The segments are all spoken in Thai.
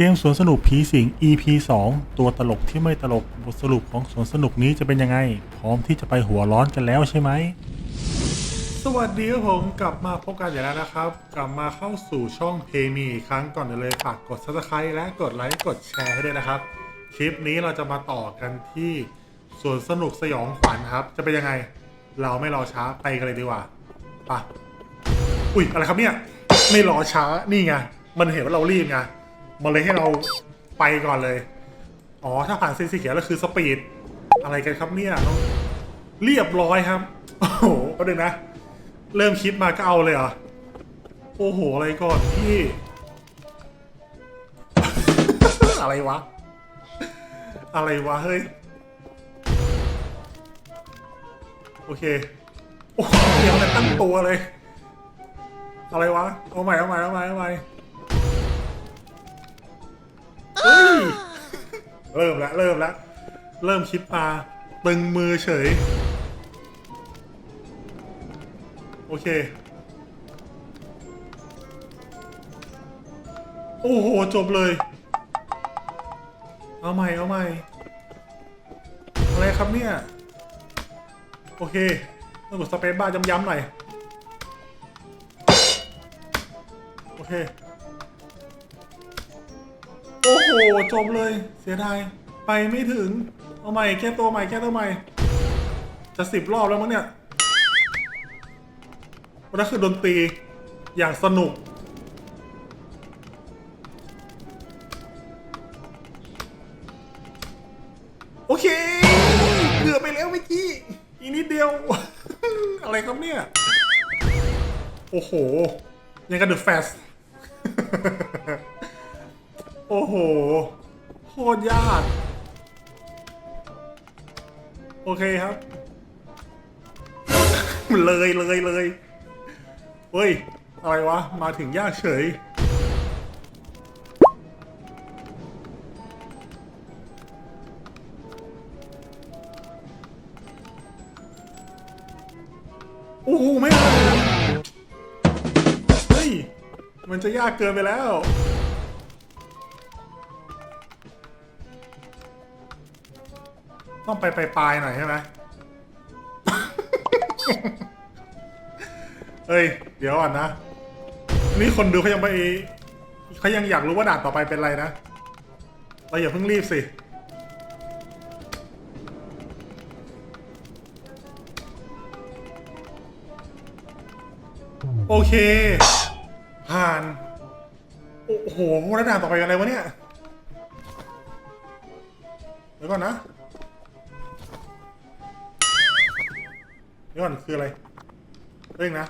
เกมสวนสนุกผีสิง EP 2 ตัวตลกที่ไม่ตลกบทสรุปของสวนสนุกนี้จะเป็นยังไง พร้อมที่จะไปหัวร้อนกันแล้วใช่ไหม สวัสดีครับผมกลับมาพบกันอย่างแล้วนะครับ กลับมาเข้าสู่ช่องเพมีอีกครั้งก่อนอื่นเลยฝากกด subscribe และกดไลค์กดแชร์ให้ด้วยนะครับ คลิปนี้เราจะมาต่อกันที่สวนสนุกสยองขวัญครับ จะเป็นยังไง เราไม่รอช้าไปกันเลยดีกว่าไปะอุ้ยอะไรครับเนี่ยไม่รอช้านี่ไงมันเห็นว่าเรารีบไง มันเลยให้เราไปก่อนเลย อ๋อ ถ้าผ่านเส้นสีเขียวแล้วคือสปีด อะไรกันครับเนี่ยเรียบร้อยครับ โอ้โหก็เลยนะ เริ่มคิดมาก็เอาเลยเหรอ โอ้โห อะไรก่อนพี่ อะไรวะ อะไรวะ เฮ้ย โอเค โอ้โหยังไม่ตั้งตัวเลย อะไรวะ เอาใหม่ เอาใหม่ เอาใหม่ เอาใหม่ เริ่มแล้วเริ่มแล้วเริ่มคิดมาตึงมือเฉย โอเค โอ้โห จบเลย เอาใหม่ เอาใหม่ อะไรครับเนี่ย โอเคต้องกดสเปซบ้าย้ำๆหน่อย โอเค จบเลย เสียดาย ไปไม่ถึง เอาใหม่แก้ตัวใหม่แก้ตัวใหม่ จะสิบรอบแล้วมั้งเนี่ยนั่นคือดนตรีอย่างสนุก โอเคเกือบไปแล้วเมื่อกี้ อีกนิดเดียว อะไรครับเนี่ย โอ้โห ยังกันเดอะแฟส โอ้โห โคตรยาก โอเคครับ เลยเลยเลยเฮ้ย อะไรวะ มาถึงยากเฉย โอ้โห ไม่ได้เฮ้ย มันจะยากเกินไปแล้ว ต้องไปไปปลายๆหน่อยใช่ไหมเอ้ย เดี๋ยวก่อนนะ นี่คนดูเขายังไปเขายังอยากรู้ว่าด่านต่อไปเป็นอะไรนะ เราอย่าเพิ่งรีบสิ โอเค ผ่าน โอ้โหแล้วด่านต่อไปอะไรวะเนี่ย เดี๋ยวก่อนนะ เดี๋ยวก่อนคืออะไรเร่งนะ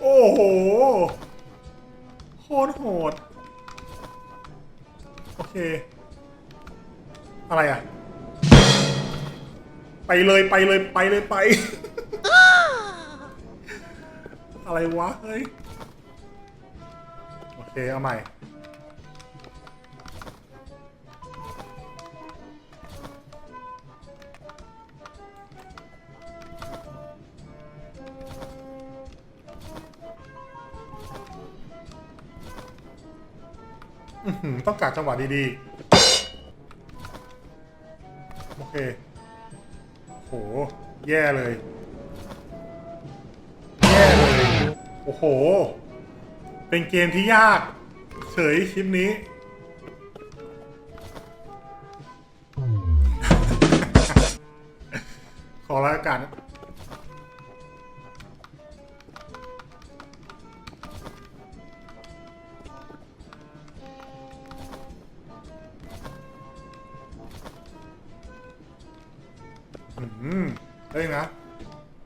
โอ้โห โคตรโหด โอเค อะไรอะ ไปเลยไปเลยไปเลยไป อะไรวะ เฮ้ย โอเค เอาใหม่ อื้อหือต้องการจังหวะดีๆ โอเค โห แย่เลย แย่เลย โอ้โห เป็นเกมที่ยาก เฉยคลิปนี้ ขอรายการ อืมเอ้ยนะ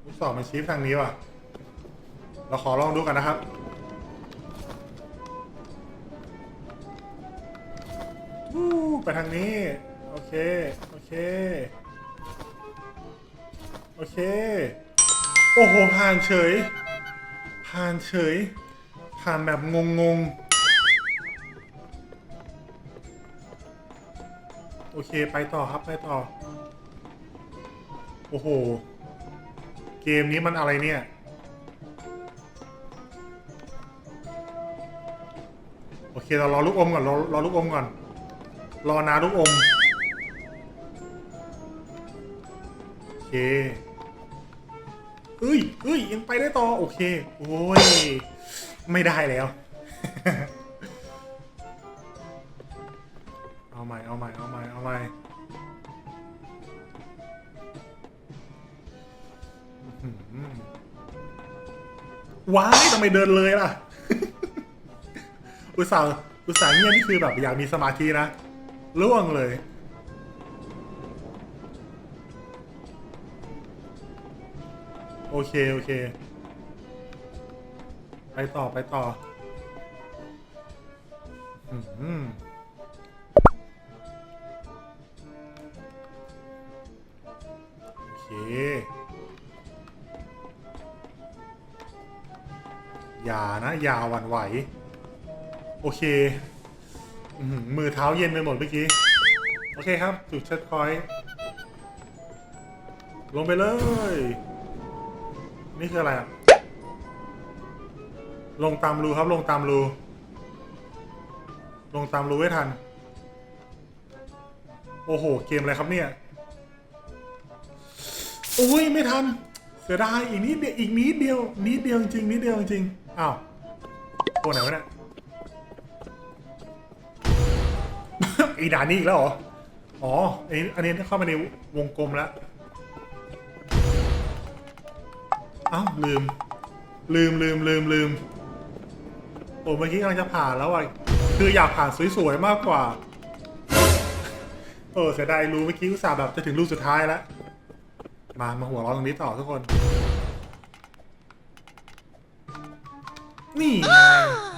ลูกศรมันชี้ไปทางนี้ว่ะ เราขอลองดูกันนะครับ วู้ไปทางนี้ โอเค โอเค โอเค โอ้โห ผ่านเฉย ผ่านเฉย ผ่านแบบงงงๆโอเค ไปต่อครับ ไปต่อ โอ้โห เกมนี้มันอะไรเนี่ย โอเค เรารอลูกอมก่อนรอรอลูกอมก่อน รอนาลูกอม โอเคเอ้ยเอ้ยยังไปได้ต่อ โอเค โอ้ย ไม่ได้แล้ว ว้ายทำไมเดินเลยล่ะ อุตส่าห์อุตส่าห์เงียบนี่คือแบบอยากมีสมาธินะล่วงเลย โอเค โอเค ไปต่อไปต่ออื้อหือโอเค อย่านะ อย่าหวั่นไหว โอเคอื้อหือมือเท้าเย็นไปหมดเมื่อกี้ โอเคครับ จุดเช็คพอยต์ลงไปเลย นี่คืออะไรอะลงตามรูครับ ลงตามรู ลงตามรูไว้ทัน โอ้โห เกมอะไรครับเนี่ยโอ้ย ไม่ทัน เสียดายอีกนิดเดียว อีกนิดเดียว นิดเดียวจริง นิดเดียวจริง อ้าวตัวไหนวะเนี่ย อีด่านนี้อีกแล้วเหรอ อ๋ออันนี้อันนี้เข้ามาในวงกลมแล้ว อ้าวลืม ลืมลืมลืมลืมโอ้เมื่อกี้กำลังจะผ่านแล้วอะ คืออยากผ่านสวยๆมากกว่า เออเสียดายรู้เมื่อกี้อุตส่าห์แบบจะถึงลูกสุดท้ายแล้ว มา มาหัวเราะตรงนี้ต่อทุกคน นี่ไง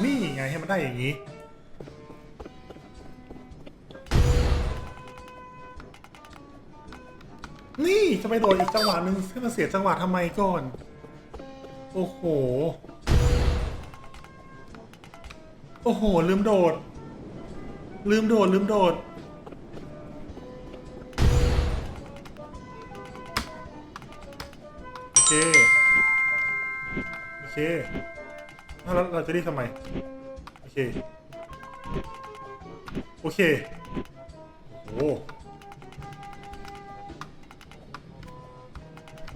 นี่ไงให้มันได้อย่างนี้ นี่จะไปโดดอีกจังหวะหนึ่งให้มันเสียจังหวะทำไมก่อน โอ้โห โอ้โห ลืมโดด ลืมโดด ลืมโดดโอเคโอเค แล้วเราจะรีบทำไม โอเค โอเค โอ้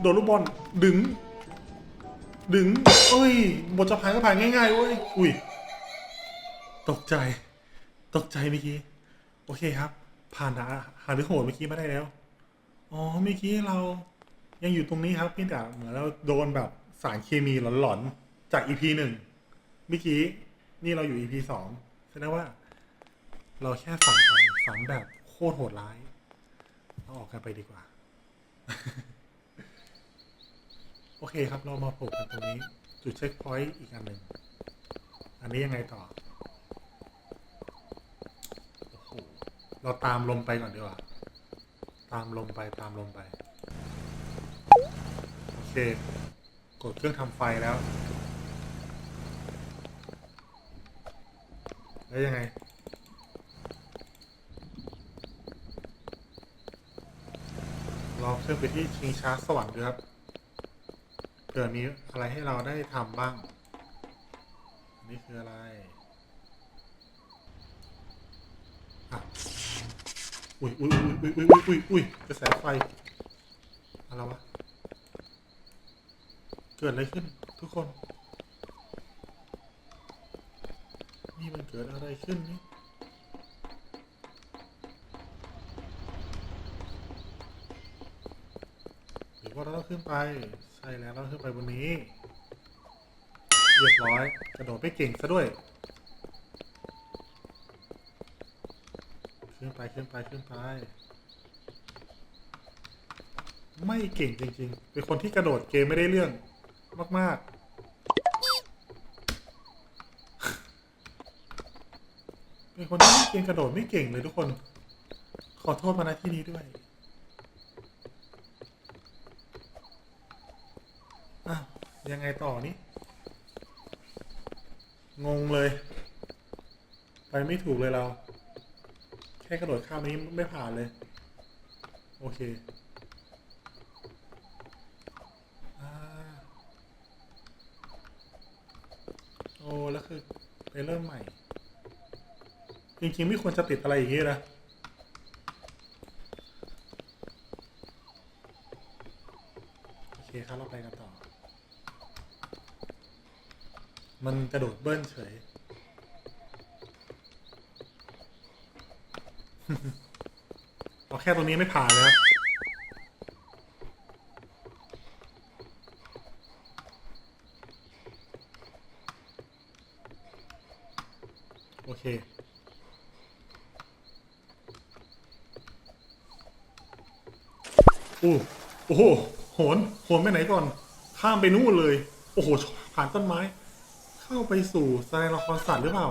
โดนลูกบอลดึง ดึง เอ้ย บทจะผ่านก็ผ่านง่ายๆเว้ย อุ้ย ตกใจ ตกใจเมื่อกี้ โอเคครับ ผ่านหาหาหรือโหดเมื่อกี้มาได้แล้ว อ๋อ เมื่อกี้เรายังอยู่ตรงนี้ครับเพียงแต่เหมือนเราโดนแบบสารเคมีหลอนๆ จาก EP หนึ่ง เมื่อกี้นี่เราอยู่ EP สองแสดงว่า เราแค่ฝันไปฝันแบบโคตรโหดร้าย เราออกกันไปดีกว่า โอเคครับเรามาโผล่กันตรงนี้ จุดเช็คพอยต์อีกอันหนึ่ง อันนี้ยังไงต่อ โอ้โห เราตามลมไปก่อนดีกว่า ตามลมไปตามลมไป โอเค กดเครื่องทำไฟแล้ว แล้วยังไง ลองเครื่องไปที่ชิงช้าสวรรค์ดูครับเผื่อมีอะไรให้เราได้ทำบ้างนนี้คืออะไรอะอุ้ยอุ้ยอุ้ยอุ้ยอุ้ยอุ้ยอุ้ยกระแสไฟ อะไรวะ เกิดอะไรขึ้นทุกคน นี่มันเกิดอะไรขึ้นนี่หรือว่าเราต้องขึ้นไป ใช่แล้วเราขึ้นไปบนนี้ เรียบร้อย กระโดดไม่เก่งซะด้วย ขึ้นไปขึ้นไปขึ้นไป ไม่เก่งจริง ๆ เป็นคนที่กระโดดเกมไม่ได้เรื่องมาก ๆ เป็นคนที่เล่เกมกระโดดไม่เก่งเลยทุกคน ขอโทษมาณที่นี้ด้วยอ้าวยังไงต่อนี่งงเลย ไปไม่ถูกเลยเรา แค่กระโดดข้ามนี้ไม่ผ่านเลย โอเคโอ้แล้วคือไปเริ่มใหม่ จริงๆไม่ควรจะติดอะไรอย่างนี้นะโอเคครับเราไปกันต่อ มันกระโดดเบิ้ลเฉย เอาแค่ตรงนี้ไม่ผ่านเลยครับ โอเค อู้โอ้โหโหนโหนไปไหนก่อน ข้ามไปนู่นเลย โอ้โห ผ่านต้นไม้ เข้าไปสู่แสดงละครสัตว์หรือเปล่า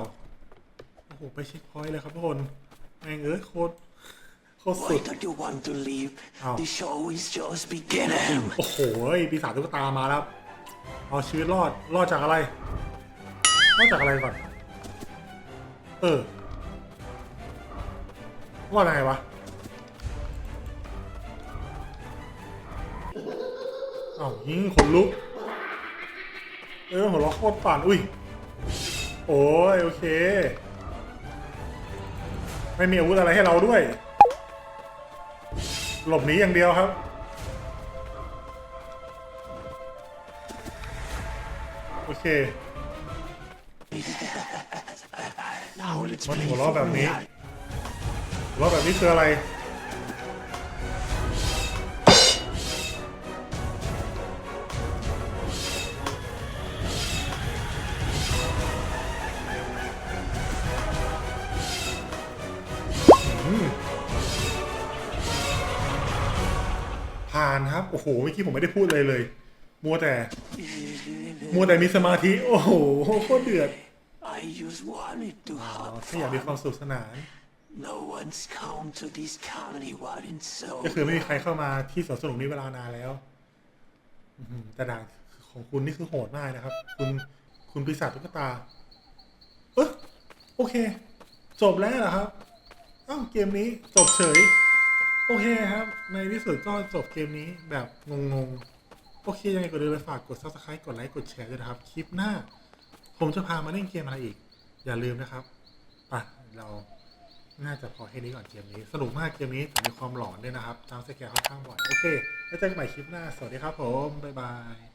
โอ้โห ไปเช็คพอยต์เลยครับทุกคนแม่งเอ้ยโคตรโคตรสุ Why ด don't you want to leave? Oh. The show is just beginning. โอ้โหปีศาจตุ๊กตามาแล้ว เอาชีวิตรอด รอดจากอะไร รอดจากอะไรก่อน เออรอดยังไงวะ อ้าวยิงขนลุก เออหัวเราะโคตรปั่นอุ้ย โอ้ยโอเค ไม่มีอาวุธอะไรให้เราด้วย หลบหนีอย่างเดียวครับ โอเค Now let's มัน play หัวเราะ for แบบนี้ real. หัวเราะแบบนี้คืออะไร โอ้โหเมื่อกี้ผมไม่ได้พูดเลยเลย มัวแต่ มัวแต่มีสมาธิ โอ้โหโคตรเดือด I just wanted to อ๋อ have แค่อยากมีความสุขสนาน No one's come to this carnival in so ก็คือไม่มีใครเข้ามาที่สวนสนุกนี้เวลานานแล้วอื้อหือแต่ด่านของคุณนี่คือโหดมากนะครับ คุณคุณปีศาจตุ๊กตา เออโอเค จบแล้วเหรอครับ อ้าวเกมนี้จบเฉย โอเคครับ ในที่สุดก็จบเกมนี้แบบงงๆ โอเค ยังไงก็เลยไปฝากกด subscribe กดไลค์กดแชร์ด้วยนะครับ คลิปหน้า ผมจะพามาเล่นเกมอะไรอีก อย่าลืมนะครับไปเราน่าจะพอแค่นี้ก่อนเกมนี้ สนุกมากเกมนี้แต่มีความหลอนด้วยนะครับตามสแกนค่อนข้างบ่อย โอเค แล้วเจอกันใหม่คลิปหน้า สวัสดีครับผม บ๊ายบาย